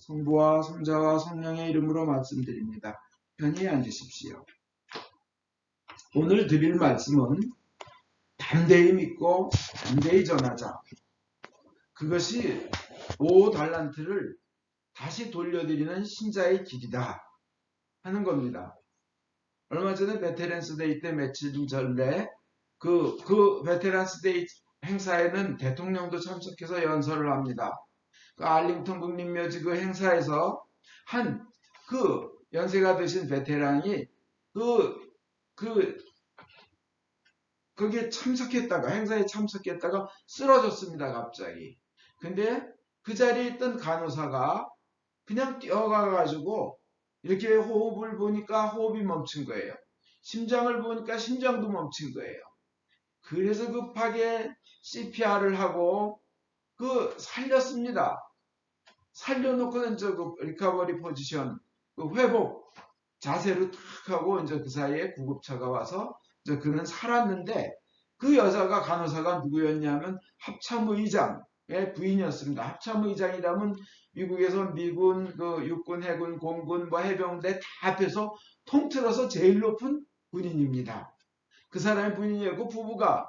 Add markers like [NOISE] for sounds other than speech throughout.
성부와 성자와 성령의 이름으로 말씀드립니다. 편히 앉으십시오. 오늘 드릴 말씀은 담대히 믿고 담대히 전하자. 그것이 5달란트를 다시 돌려드리는 신자의 길이다 하는 겁니다. 얼마 전에 베테랑스 데이 때 며칠 전에 그, 그 베테랑스 데이 행사에는 대통령도 참석해서 연설을 합니다. 그 알링턴 국립묘지 그 행사에서 한 그 연세가 드신 베테랑이 그, 그, 거기에 참석했다가, 행사에 참석했다가 쓰러졌습니다, 갑자기. 근데 그 자리에 있던 간호사가 그냥 뛰어가가지고 이렇게 호흡을 보니까 호흡이 멈춘 거예요. 심장을 보니까 심장도 멈춘 거예요. 그래서 급하게 CPR을 하고 그 살렸습니다. 살려놓고는 저그 리카버리 포지션 그 회복 자세로 탁 하고 이제 그 사이에 구급차가 와서 이제 그는 살았는데 그 여자가 간호사가 누구였냐면 합참의 의장의 부인이었습니다. 합참의 의장이라면 미국에서 미군, 그 육군, 해군, 공군, 뭐 해병대 다 합해서 통틀어서 제일 높은 군인입니다. 그 사람의 부인이었고 부부가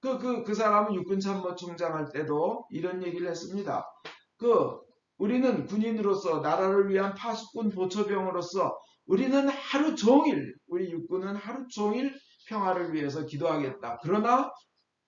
그, 그, 그 사람은 육군 참모총장 할 때도 이런 얘기를 했습니다. 그, 우리는 군인으로서 나라를 위한 파수꾼 보초병으로서 우리는 하루 종일, 우리 육군은 하루 종일 평화를 위해서 기도하겠다. 그러나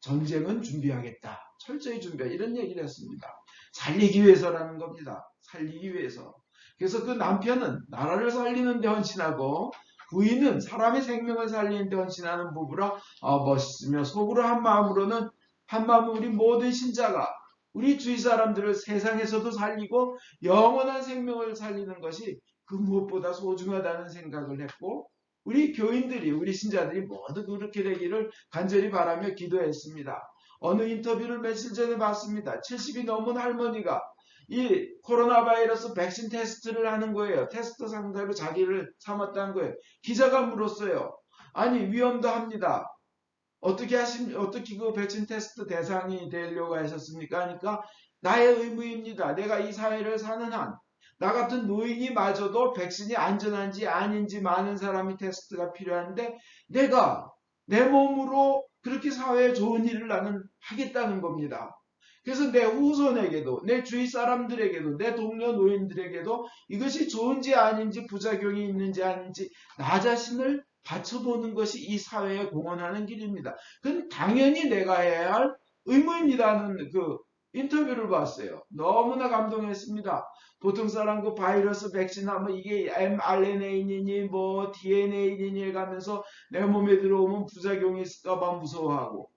전쟁은 준비하겠다. 철저히 준비하 이런 얘기를 했습니다. 살리기 위해서라는 겁니다. 살리기 위해서. 그래서 그 남편은 나라를 살리는 데 헌신하고 부인은 사람의 생명을 살리는 데 헌신하는 부부라 어, 멋있으며 속으로 한 마음으로는 한 마음은 우리 모든 신자가 우리 주위 사람들을 세상에서도 살리고 영원한 생명을 살리는 것이 그 무엇보다 소중하다는 생각을 했고 우리 교인들이 우리 신자들이 모두 그렇게 되기를 간절히 바라며 기도했습니다. 어느 인터뷰를 며칠 전에 봤습니다. 70이 넘은 할머니가 이 코로나 바이러스 백신 테스트를 하는 거예요. 테스트 상대로 자기를 삼았다는 거예요. 기자가 물었어요. 아니 위험도 합니다. 어떻게 하심 어떻게 그 백신 테스트 대상이 되려고 하셨습니까? 하니까 나의 의무입니다. 내가 이 사회를 사는 한 나 같은 노인이 마저도 백신이 안전한지 아닌지 많은 사람이 테스트가 필요한데 내가 내 몸으로 그렇게 사회에 좋은 일을 나는 하겠다는 겁니다. 그래서 내 후손에게도 내 주위 사람들에게도 내 동료 노인들에게도 이것이 좋은지 아닌지 부작용이 있는지 아닌지 나 자신을 받쳐보는 것이 이 사회에 공헌하는 길입니다. 그건 당연히 내가 해야 할 의무입니다는 그 인터뷰를 봤어요. 너무나 감동했습니다. 보통 사람 그 바이러스 백신 하면 이게 mRNA니 뭐 DNA니 가면서 내 몸에 들어오면 부작용이 있을까봐 무서워하고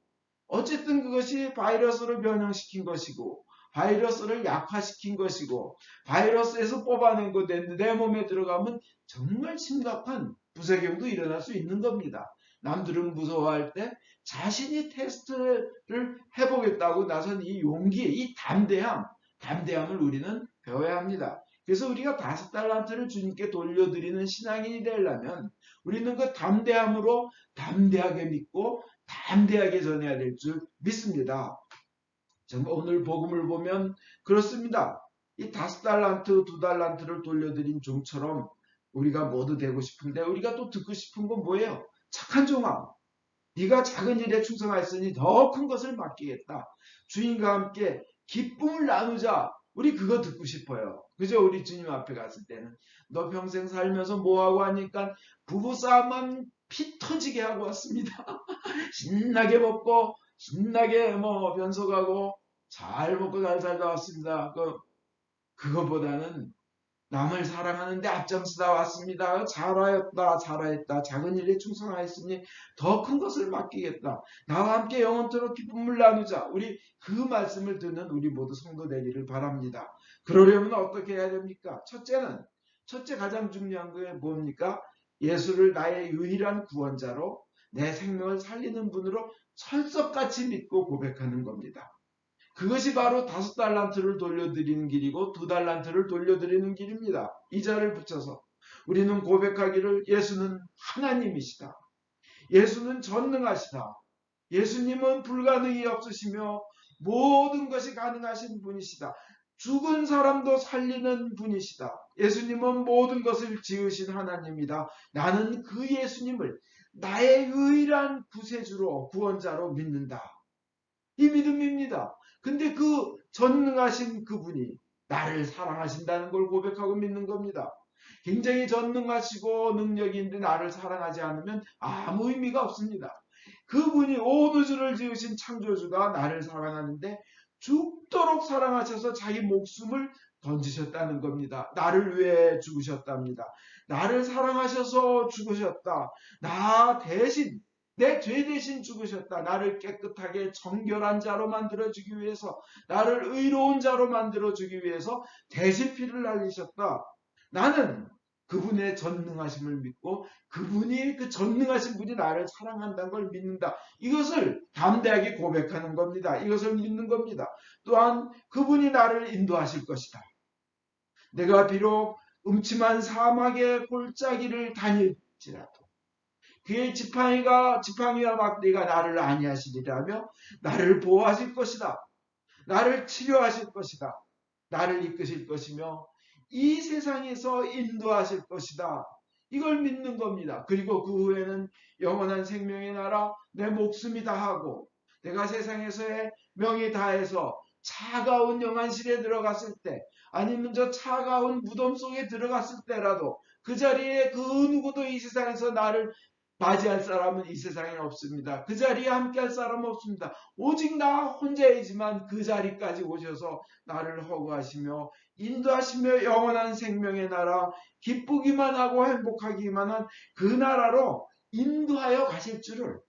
어쨌든 그것이 바이러스를 변형시킨 것이고 바이러스를 약화시킨 것이고 바이러스에서 뽑아낸 것인데 내 몸에 들어가면 정말 심각한 부작용도 일어날 수 있는 겁니다. 남들은 무서워할 때 자신이 테스트를 해보겠다고 나선 이 용기, 이 담대함, 담대함을 우리는 배워야 합니다. 그래서 우리가 다섯 달란트를 주님께 돌려드리는 신앙인이 되려면 우리는 그 담대함으로 담대하게 믿고 담대하게 전해야 될 줄 믿습니다. 정말 오늘 복음을 보면 그렇습니다. 이 다섯 달란트, 두 달란트를 돌려드린 종처럼 우리가 모두 되고 싶은데 우리가 또 듣고 싶은 건 뭐예요? 착한 종아, 네가 작은 일에 충성하였으니 더 큰 것을 맡기겠다. 주인과 함께 기쁨을 나누자. 우리 그거 듣고 싶어요. 그죠? 우리 주님 앞에 갔을 때는 너 평생 살면서 뭐하고 하니까 부부싸움만 피 터지게 하고 왔습니다. [LAUGHS] 신나게 먹고 신나게 뭐 변속하고 잘 먹고 잘 살다 왔습니다. 그 그거보다는 남을 사랑하는데 앞장서다 왔습니다. 잘하였다, 잘하였다. 작은 일에 충성하였으니 더 큰 것을 맡기겠다. 나와 함께 영원토록 기쁨을 나누자. 우리 그 말씀을 듣는 우리 모두 성도 되기를 바랍니다. 그러려면 어떻게 해야 됩니까? 첫째는 첫째 가장 중요한 게 뭡니까? 예수를 나의 유일한 구원자로 내 생명을 살리는 분으로 철석같이 믿고 고백하는 겁니다. 그것이 바로 다섯 달란트를 돌려드리는 길이고 두 달란트를 돌려드리는 길입니다. 이자를 붙여서 우리는 고백하기를 예수는 하나님이시다. 예수는 전능하시다. 예수님은 불가능이 없으시며 모든 것이 가능하신 분이시다. 죽은 사람도 살리는 분이시다. 예수님은 모든 것을 지으신 하나님이다. 나는 그 예수님을 나의 유일한 구세주로 구원자로 믿는다. 이 믿음입니다. 근데 그 전능하신 그분이 나를 사랑하신다는 걸 고백하고 믿는 겁니다. 굉장히 전능하시고 능력이 있는데 나를 사랑하지 않으면 아무 의미가 없습니다. 그분이 온 우주를 지으신 창조주가 나를 사랑하는데 죽도록 사랑하셔서 자기 목숨을 던지셨다는 겁니다. 나를 위해 죽으셨답니다. 나를 사랑하셔서 죽으셨다. 나 대신 내 죄 대신 죽으셨다. 나를 깨끗하게 정결한 자로 만들어 주기 위해서 나를 의로운 자로 만들어 주기 위해서 대신 피를 날리셨다. 나는 그분의 전능하심을 믿고 그분이 그 전능하신 분이 나를 사랑한다는 걸 믿는다. 이것을 담대하게 고백하는 겁니다. 이것을 믿는 겁니다. 또한 그분이 나를 인도하실 것이다. 내가 비록 음침한 사막의 골짜기를 다닐지라도 그의 지팡이가 지팡이와 막대가 나를 안위하시리라며 나를 보호하실 것이다. 나를 치료하실 것이다. 나를 이끄실 것이며 이 세상에서 인도하실 것이다. 이걸 믿는 겁니다. 그리고 그 후에는 영원한 생명의 나라 내 목숨이 다하고 내가 세상에서의 명이 다해서 차가운 영안실에 들어갔을 때 아니면 저 차가운 무덤 속에 들어갔을 때라도 그 자리에 그 누구도 이 세상에서 나를 맞이할 사람은 이 세상에 없습니다. 그 자리에 함께할 사람은 없습니다. 오직 나 혼자이지만 그 자리까지 오셔서 나를 허구하시며 인도하시며 영원한 생명의 나라 기쁘기만 하고 행복하기만 한 그 나라로 인도하여 가실 줄을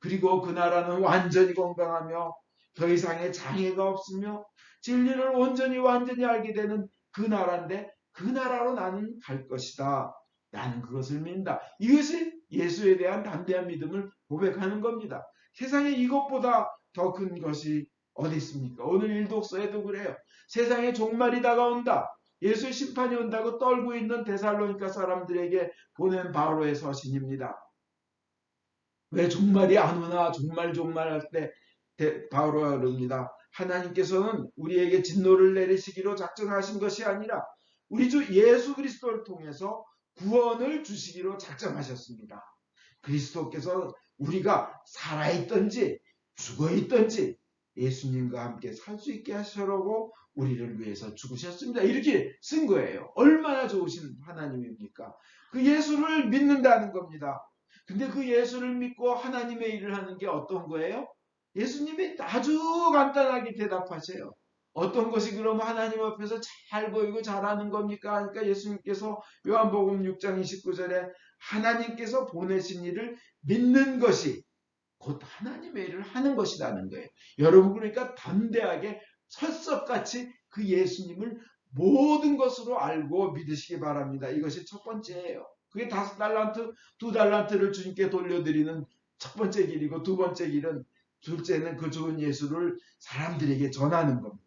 그리고 그 나라는 완전히 건강하며 더 이상의 장애가 없으며 진리를 온전히 완전히 알게 되는 그 나라인데 그 나라로 나는 갈 것이다. 나는 그것을 믿는다. 이것이 예수에 대한 담대한 믿음을 고백하는 겁니다. 세상에 이것보다 더 큰 것이 어디 있습니까? 오늘 일독서에도 그래요. 세상에 종말이 다가온다. 예수의 심판이 온다고 떨고 있는 데살로니카 사람들에게 보낸 바로의 서신입니다. 왜 종말이 안 오나 종말 종말 할 때 바로가 그럽니다. 하나님께서는 우리에게 진노를 내리시기로 작정하신 것이 아니라 우리 주 예수 그리스도를 통해서 구원을 주시기로 작정하셨습니다. 그리스도께서 우리가 살아있던지 죽어있던지 예수님과 함께 살 수 있게 하시려고 우리를 위해서 죽으셨습니다. 이렇게 쓴 거예요. 얼마나 좋으신 하나님입니까? 그 예수를 믿는다는 겁니다. 근데 그 예수를 믿고 하나님의 일을 하는 게 어떤 거예요? 예수님이 아주 간단하게 대답하세요. 어떤 것이 그럼 하나님 앞에서 잘 보이고 잘하는 겁니까? 그러니까 예수님께서 요한복음 6장 29절에 하나님께서 보내신 일을 믿는 것이 곧 하나님의 일을 하는 것이라는 거예요. 여러분 그러니까 담대하게 설석같이 그 예수님을 모든 것으로 알고 믿으시기 바랍니다. 이것이 첫 번째예요. 그게 다섯 달란트, 두 달란트를 주님께 돌려드리는 첫 번째 길이고 두 번째 길은 둘째는 그 좋은 예수를 사람들에게 전하는 겁니다.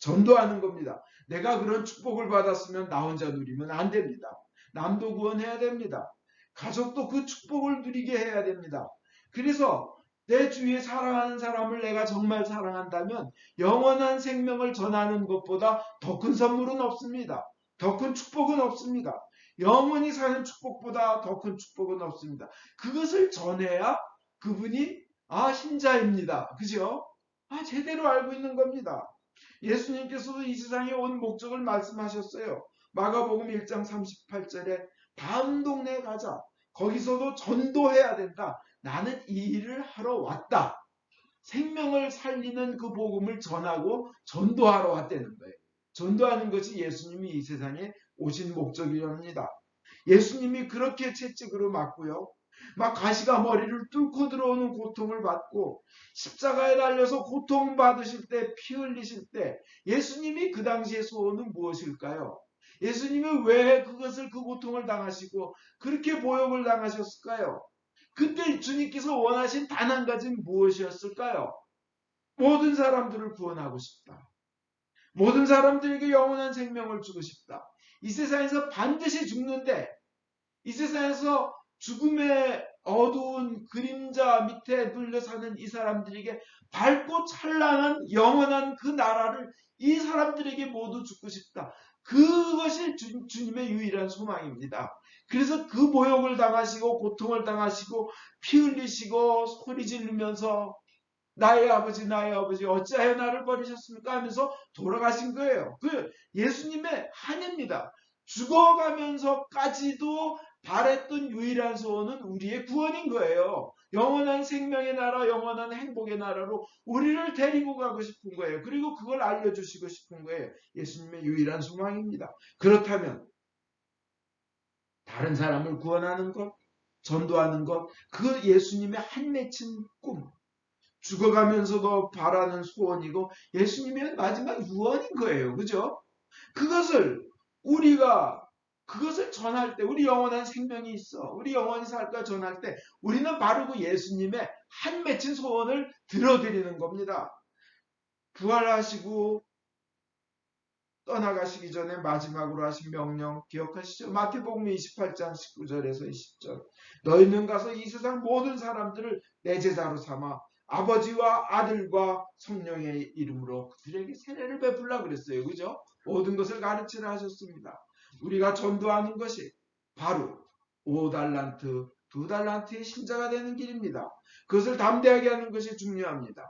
전도하는 겁니다. 내가 그런 축복을 받았으면 나 혼자 누리면 안 됩니다. 남도 구원해야 됩니다. 가족도 그 축복을 누리게 해야 됩니다. 그래서 내 주위에 사랑하는 사람을 내가 정말 사랑한다면 영원한 생명을 전하는 것보다 더 큰 선물은 없습니다. 더 큰 축복은 없습니다. 영원히 사는 축복보다 더 큰 축복은 없습니다. 그것을 전해야 그분이 아, 신자입니다. 그죠? 아, 제대로 알고 있는 겁니다. 예수님께서도 이 세상에 온 목적을 말씀하셨어요. 마가복음 1장 38절에 다음 동네에 가자. 거기서도 전도해야 된다. 나는 이 일을 하러 왔다. 생명을 살리는 그 복음을 전하고 전도하러 왔다는 거예요. 전도하는 것이 예수님이 이 세상에 오신 목적이랍니다. 예수님이 그렇게 채찍으로 맞고요. 막 가시가 머리를 뚫고 들어오는 고통을 받고 십자가에 달려서 고통 받으실 때 피 흘리실 때 예수님이 그 당시의 소원은 무엇일까요? 예수님은 왜 그것을 그 고통을 당하시고 그렇게 보역을 당하셨을까요? 그때 주님께서 원하신 단 한 가지는 무엇이었을까요? 모든 사람들을 구원하고 싶다. 모든 사람들에게 영원한 생명을 주고 싶다. 이 세상에서 반드시 죽는데 이 세상에서 죽음의 어두운 그림자 밑에 눌려 사는 이 사람들에게 밝고 찬란한 영원한 그 나라를 이 사람들에게 모두 주고 싶다. 그것이 주, 주님의 유일한 소망입니다. 그래서 그 모욕을 당하시고 고통을 당하시고 피 흘리시고 소리 지르면서 나의 아버지 나의 아버지 어찌하여 나를 버리셨습니까 하면서 돌아가신 거예요. 그 예수님의 한입니다. 죽어가면서까지도 바랬던 유일한 소원은 우리의 구원인 거예요. 영원한 생명의 나라, 영원한 행복의 나라로 우리를 데리고 가고 싶은 거예요. 그리고 그걸 알려주시고 싶은 거예요. 예수님의 유일한 소망입니다. 그렇다면 다른 사람을 구원하는 것, 전도하는 것, 그 예수님의 한 맺힌 꿈, 죽어가면서도 바라는 소원이고 예수님의 마지막 유언인 거예요. 그죠? 그것을 우리가 그것을 전할 때 우리 영원한 생명이 있어. 우리 영원히 살까 전할 때 우리는 바로 그 예수님의 한 맺힌 소원을 들어드리는 겁니다. 부활하시고 떠나가시기 전에 마지막으로 하신 명령 기억하시죠? 마태복음 28장 19절에서 20절. 너희는 가서 이 세상 모든 사람들을 내 제자로 삼아 아버지와 아들과 성령의 이름으로 그들에게 세례를 베풀라 그랬어요. 그죠? 모든 것을 가르치라 하셨습니다. 우리가 전도하는 것이 바로 5달란트, 2달란트의 신자가 되는 길입니다. 그것을 담대하게 하는 것이 중요합니다.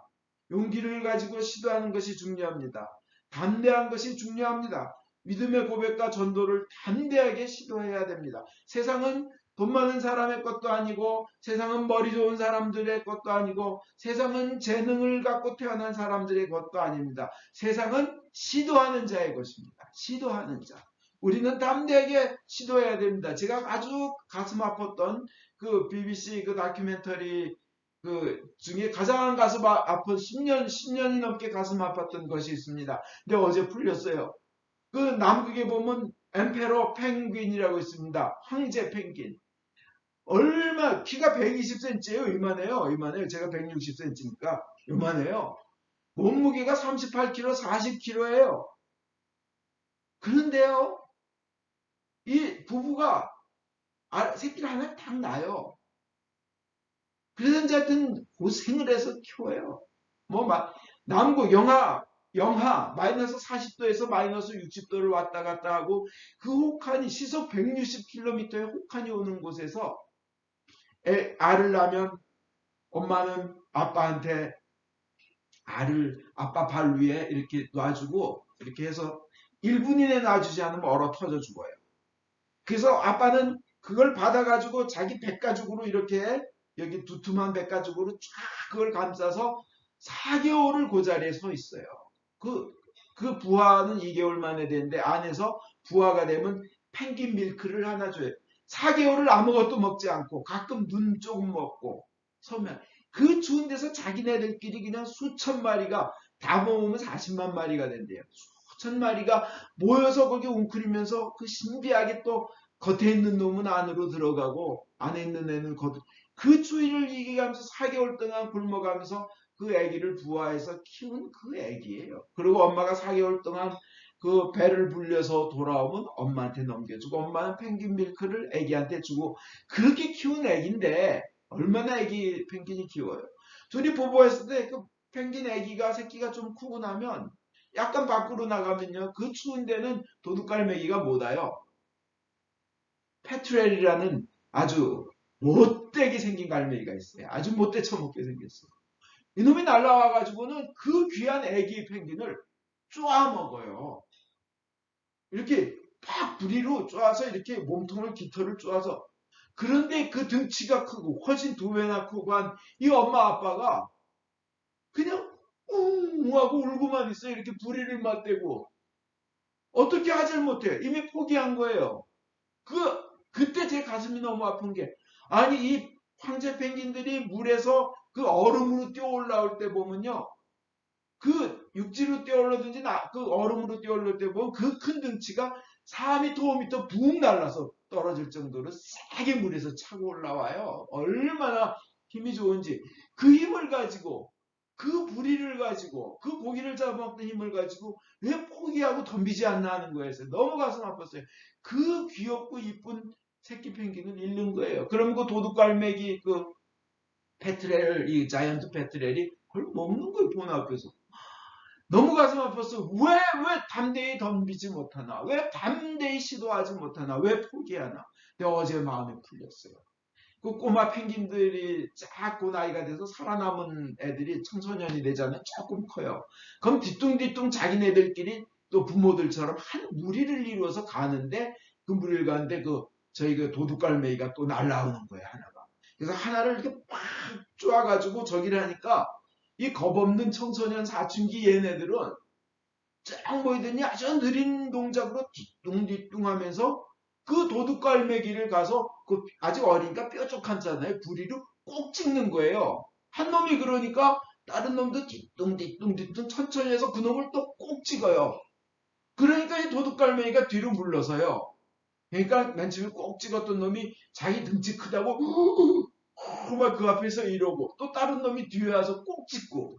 용기를 가지고 시도하는 것이 중요합니다. 담대한 것이 중요합니다. 믿음의 고백과 전도를 담대하게 시도해야 됩니다. 세상은 돈 많은 사람의 것도 아니고 세상은 머리 좋은 사람들의 것도 아니고 세상은 재능을 갖고 태어난 사람들의 것도 아닙니다. 세상은 시도하는 자의 것입니다. 시도하는 자. 우리는 담대하게 시도해야 됩니다. 제가 아주 가슴 아팠던 그 BBC 그 다큐멘터리 그 중에 가장 가슴 아- 아픈 10년, 10년이 넘게 가슴 아팠던 것이 있습니다. 근데 어제 풀렸어요. 그 남극에 보면 엠페로 펭귄이라고 있습니다. 황제 펭귄. 얼마 키가 120cm예요. 이만해요. 이만해요. 제가 160cm니까 이만해요. 몸무게가 38kg, 40kg예요. 그런데요. 이 부부가 아, 새끼를 하나 딱 낳아요. 그러든지 하여튼 고생을 해서 키워요. 뭐, 막, 남극, 영하, 영하, 마이너스 40도에서 마이너스 60도를 왔다 갔다 하고, 그 혹한이, 시속 160km의 혹한이 오는 곳에서, 애, 알을 낳으면, 엄마는 아빠한테 알을 아빠 발 위에 이렇게 놔주고, 이렇게 해서 1분 이내 놔주지 않으면 얼어 터져 죽어요. 그래서 아빠는 그걸 받아가지고 자기 백가죽으로 이렇게 여기 두툼한 백가죽으로 쫙 그걸 감싸서 4개월을 그 자리에 서 있어요. 그, 그 부화는 2개월 만에 되는데 안에서 부화가 되면 펭귄 밀크를 하나 줘요. 4개월을 아무것도 먹지 않고 가끔 눈 조금 먹고 서면 그 추운 데서 자기네들끼리 그냥 수천 마리가 다 모으면 40만 마리가 된대요. 수천 마리가 모여서 거기 웅크리면서 그 신비하게 또 겉에 있는 놈은 안으로 들어가고 안에 있는 애는 겉, 그 추위를 이기면서 4개월 동안 굶어가면서 그 아기를 부화해서 키운 그 아기예요. 그리고 엄마가 4개월 동안 그 배를 불려서 돌아오면 엄마한테 넘겨주고 엄마는 펭귄 밀크를 아기한테 주고 그렇게 키운 아기인데 얼마나 아기 펭귄이 키워요. 둘이 보보했을 때 그 펭귄 아기가 새끼가 좀 크고 나면 약간 밖으로 나가면요. 그 추운 데는 도둑갈매기가 못 와요. 페트렐이라는 아주 못되게 생긴 갈매기가 있어요. 아주 못돼 처먹게 생겼어. 이놈이 날라와가지고는 그 귀한 애기 펭귄을 쪼아 먹어요. 이렇게 팍 부리로 쪼아서 이렇게 몸통을 깃털을 쪼아서 그런데 그 등치가 크고 훨씬 두 배나 크고 한 이 엄마 아빠가 그냥 웅 하고 울고만 있어요. 이렇게 부리를 맞대고 어떻게 하질 못해. 이미 포기한 거예요. 그 그때 제 가슴이 너무 아픈 게 아니 이 황제 펭귄들이 물에서 그 얼음으로 뛰어 올라올 때 보면요. 그 육지로 뛰어 올라든지 나, 그 얼음으로 뛰어 올라올 때 보면 그 큰 등치가 4m, 5m 붕 날라서 떨어질 정도로 세게 물에서 차고 올라와요. 얼마나 힘이 좋은지 그 힘을 가지고 그 부리를 가지고 그 고기를 잡아먹던 힘을 가지고 왜 포기하고 덤비지 않나 하는 거였어요. 너무 가슴 아팠어요. 그 귀엽고 이쁜 새끼 펭귄을 잃는 거예요. 그럼 그 도둑갈매기 그 페트렐, 이 자이언트 페트렐이 그걸 먹는 거예요, 본 앞에서. 너무 가슴 아팠어. 왜, 왜 담대히 덤비지 못하나? 왜 담대히 시도하지 못하나? 왜 포기하나? 근데 어제 마음이 풀렸어요. 그 꼬마 펭귄들이 작고 나이가 돼서 살아남은 애들이 청소년이 되자면 조금 커요. 그럼 뒤뚱뒤뚱 자기네들끼리 또 부모들처럼 한 무리를 이루어서 가는데 그 무리를 가는데 그 저희 그 도둑갈매기가 또 날라오는 거예요, 하나가. 그래서 하나를 이렇게 팍 쪼아가지고 저기를 하니까 이 겁없는 청소년 사춘기 얘네들은 쫙 모이더니 아주 느린 동작으로 뒤뚱뒤뚱 하면서 그 도둑갈매기를 가서 그 아직 어리니까 뾰족하잖아요. 부리로 꼭 찍는 거예요. 한 놈이 그러니까 다른 놈도 뒤뚱뒤뚱뒤뚱 천천히 해서 그 놈을 또 꼭 찍어요. 그러니까 이 도둑갈매기가 뒤로 물러서요. 그러니까 맨 처음에 꼭 찍었던 놈이 자기 등치 크다고 막그 앞에서 이러고 또 다른 놈이 뒤에 와서 꼭 찍고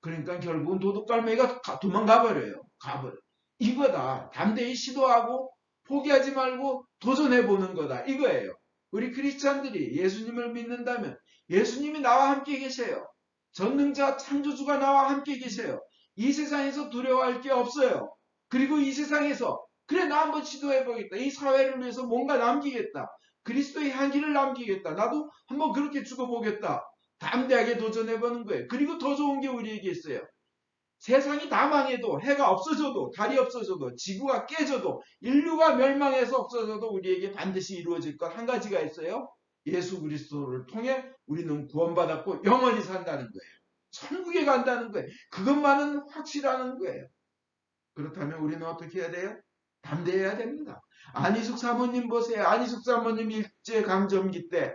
그러니까 결국은 도둑갈매기가 가- 도망가 버려요. 가버려. 이거다. 담대히 시도하고 포기하지 말고 도전해 보는 거다. 이거예요. 우리 크리스찬들이 예수님을 믿는다면 예수님이 나와 함께 계세요. 전능자 창조주가 나와 함께 계세요. 이 세상에서 두려워할 게 없어요. 그리고 이 세상에서 그래 나 한번 시도해 보겠다. 이 사회를 위해서 뭔가 남기겠다. 그리스도의 향기를 남기겠다. 나도 한번 그렇게 죽어보겠다. 담대하게 도전해 보는 거예요. 그리고 더 좋은 게 우리에게 있어요. 세상이 다 망해도 해가 없어져도 달이 없어져도 지구가 깨져도 인류가 멸망해서 없어져도 우리에게 반드시 이루어질 것 한 가지가 있어요. 예수 그리스도를 통해 우리는 구원받았고 영원히 산다는 거예요. 천국에 간다는 거예요. 그것만은 확실하는 거예요. 그렇다면 우리는 어떻게 해야 돼요? 담대해야 됩니다. 안희숙 사모님 보세요. 안희숙 사모님 일제 강점기 때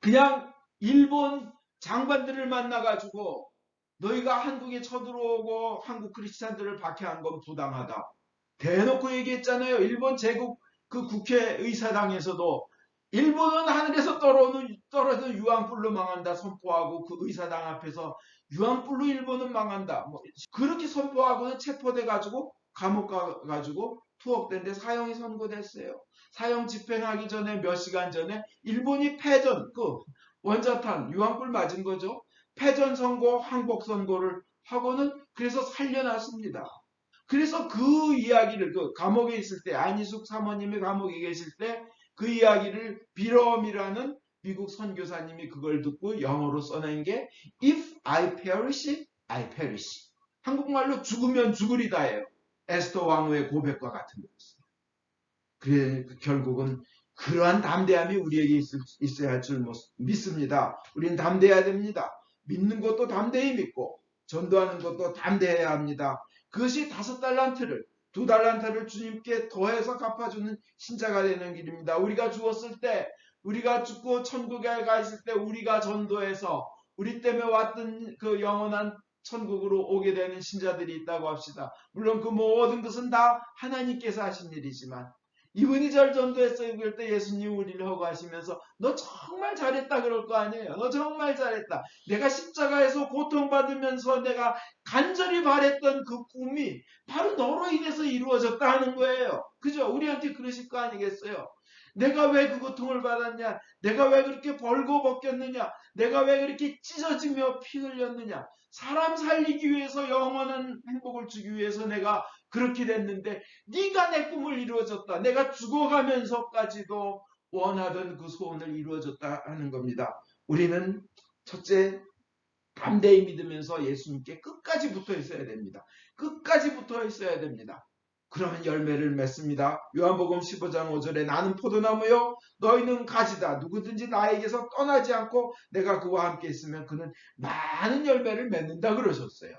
그냥 일본 장관들을 만나가지고 너희가 한국에 쳐들어오고 한국 크리스찬들을 박해한 건 부당하다. 대놓고 얘기했잖아요. 일본 제국 그 국회의사당에서도 일본은 하늘에서 떨어오는 떨어져 유황불로 망한다 선포하고 그 의사당 앞에서 유황불로 일본은 망한다. 뭐 그렇게 선포하고는 체포돼 가지고 감옥 가 가지고 투옥된데 사형이 선고됐어요. 사형 집행하기 전에 몇 시간 전에 일본이 패전 그 원자탄 유황불 맞은 거죠. 패전 선고, 항복 선고를 하고는 그래서 살려놨습니다. 그래서 그 이야기를 그 감옥에 있을 때 안희숙 사모님이 감옥에 계실 때 그 이야기를 비럼이라는 미국 선교사님이 그걸 듣고 영어로 써낸 게 If I perish, I perish. 한국말로 죽으면 죽으리다예요. 에스더 왕후의 고백과 같은 거였어요. 그래 결국은 그러한 담대함이 우리에게 있, 있어야 할 줄 믿습니다. 우리는 담대해야 됩니다. 믿는 것도 담대히 믿고 전도하는 것도 담대해야 합니다. 그것이 다섯 달란트를 두 달란트를 주님께 더해서 갚아주는 신자가 되는 길입니다. 우리가 죽었을 때 우리가 죽고 천국에 가 있을 때 우리가 전도해서 우리 때문에 왔던 그 영원한 천국으로 오게 되는 신자들이 있다고 합시다. 물론 그 모든 것은 다 하나님께서 하신 일이지만 이분이 절 전도했어요. 그럴 때 예수님 우리를 허가하시면서 너 정말 잘했다 그럴 거 아니에요. 너 정말 잘했다. 내가 십자가에서 고통받으면서 내가 간절히 바랬던 그 꿈이 바로 너로 인해서 이루어졌다 하는 거예요. 그죠? 우리한테 그러실 거 아니겠어요? 내가 왜 그 고통을 받았냐? 내가 왜 그렇게 벌거벗겼느냐? 내가 왜 그렇게 찢어지며 피 흘렸느냐? 사람 살리기 위해서 영원한 행복을 주기 위해서 내가 그렇게 됐는데 네가 내 꿈을 이루어졌다. 내가 죽어가면서까지도 원하던 그 소원을 이루어졌다 하는 겁니다. 우리는 첫째 담대히 믿으면서 예수님께 끝까지 붙어 있어야 됩니다. 끝까지 붙어 있어야 됩니다. 그러면 열매를 맺습니다. 요한복음 15장 5절에 나는 포도나무요 너희는 가지다. 누구든지 나에게서 떠나지 않고 내가 그와 함께 있으면 그는 많은 열매를 맺는다 그러셨어요.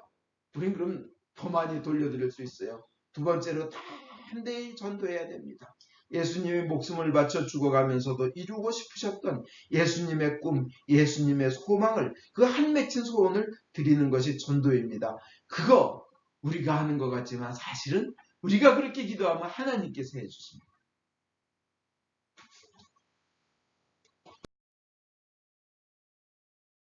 우린 그럼 더 많이 돌려드릴 수 있어요. 두 번째로 담대히 전도해야 됩니다. 예수님이 목숨을 바쳐 죽어가면서도 이루고 싶으셨던 예수님의 꿈, 예수님의 소망을 그 한 맺힌 소원을 드리는 것이 전도입니다. 그거 우리가 하는 것 같지만 사실은 우리가 그렇게 기도하면 하나님께서 해주십니다.